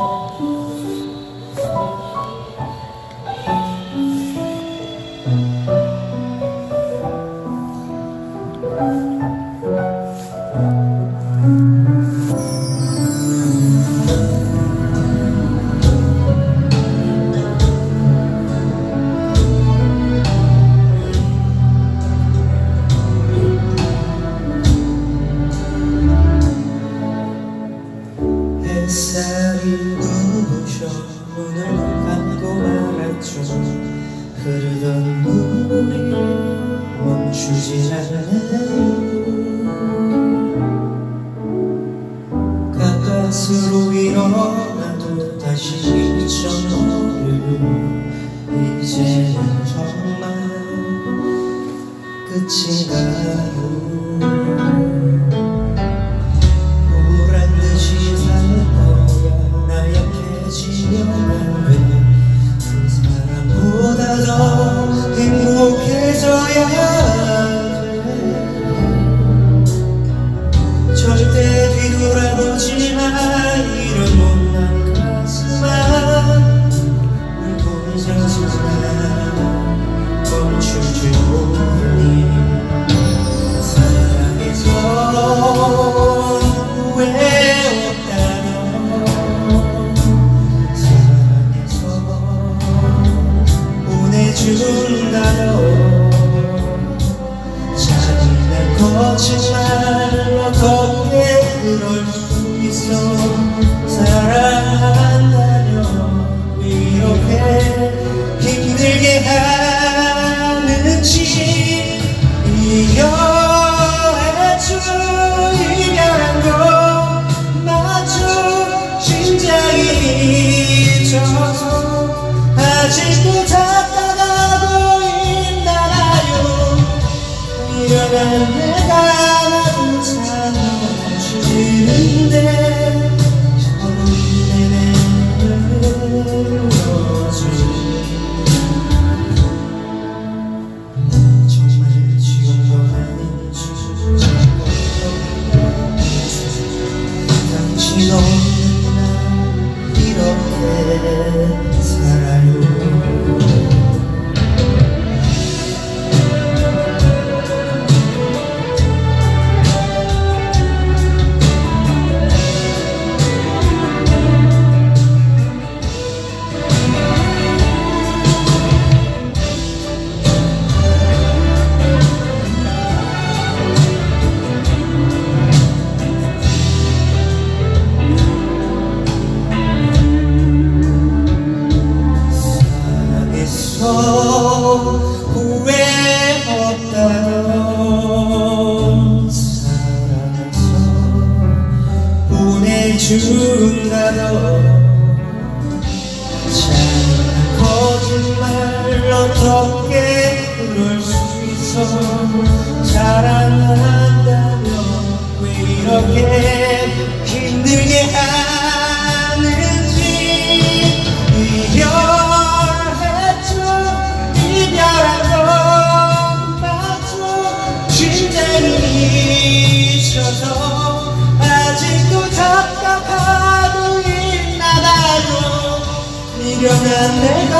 Thank you. 흐르던 눈물이 멈추지 않아 가까스로 일어나도 다시 지쳐 너를 이제는 정말 끝이 나요. 누군가로 자신의 거짓말로 걷게 그럴 수 있어. sino tiro 준다던 작은 거짓말 어떻게 그럴 수 있어? 자랑한다면 왜 이렇게 and they